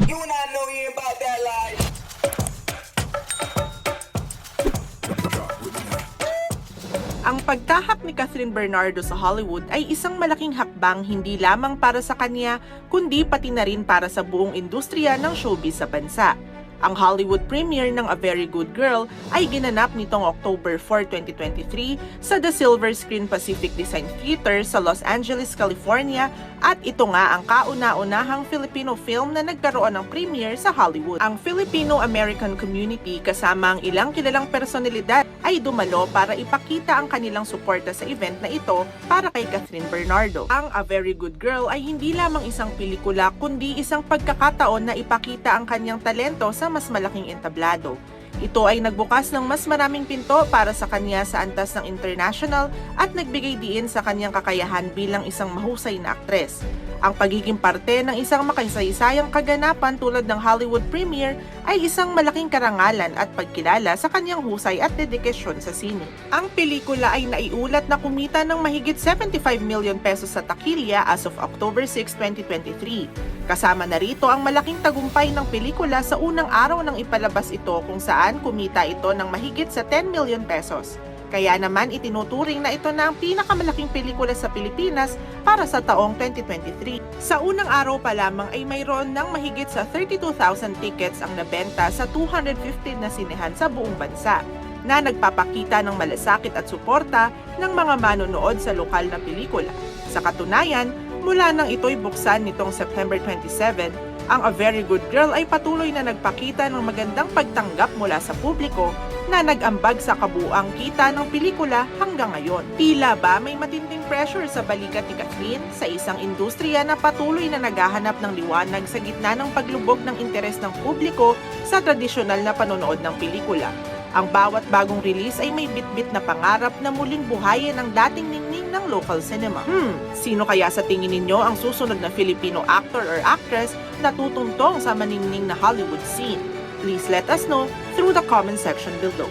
You not know you about that life. Ang pagtahak ni Catherine Bernardo sa Hollywood ay isang malaking hakbang hindi lamang para sa kanya, kundi pati na rin para sa buong industriya ng showbiz sa bansa. Ang Hollywood premiere ng A Very Good Girl ay ginanap nitong October 4, 2023 sa The Silver Screen Pacific Design Theater sa Los Angeles, California at ito nga ang kauna-unahang Filipino film na nagkaroon ng premiere sa Hollywood. Ang Filipino-American community kasama ang ilang kilalang personalidad ay dumalo para ipakita ang kanilang suporta sa event na ito para kay Catherine Bernardo. Ang A Very Good Girl ay hindi lamang isang pelikula kundi isang pagkakataon na ipakita ang kanyang talento sa mas malaking entablado. Ito ay nagbukas ng mas maraming pinto para sa kanya sa antas ng international at nagbigay diin sa kanyang kakayahan bilang isang mahusay na aktres. Ang pagiging parte ng isang makasaysayang kaganapan tulad ng Hollywood premiere ay isang malaking karangalan at pagkilala sa kanyang husay at dedikasyon sa sine. Ang pelikula ay naiulat na kumita ng mahigit 75 million pesos sa takilya as of October 6, 2023. Kasama na rito ang malaking tagumpay ng pelikula sa unang araw ng ipalabas ito kung saan kumita ito ng mahigit sa 10 million pesos. Kaya naman itinuturing na ito na ang pinakamalaking pelikula sa Pilipinas para sa taong 2023. Sa unang araw pa lamang ay mayroon ng mahigit sa 32,000 tickets ang nabenta sa 250 na sinehan sa buong bansa na nagpapakita ng malasakit at suporta ng mga manonood sa lokal na pelikula. Sa katunayan, mula nang ito'y buksan nitong September 27, ang A Very Good Girl ay patuloy na nagpakita ng magandang pagtanggap mula sa publiko na nag-ambag sa kabuang kita ng pelikula hanggang ngayon. Tila ba may matinding pressure sa balikat ni Catherine sa isang industriya na patuloy na naghahanap ng liwanag sa gitna ng paglubog ng interes ng publiko sa tradisyonal na panonood ng pelikula. Ang bawat bagong release ay may bitbit na pangarap na muling buhayin ang dating ningning ng local cinema. Hmm, sino kaya sa tingin ninyo ang susunod na Filipino actor or actress na tutuntong sa maningning na Hollywood scene? Please let us know through the comment section below.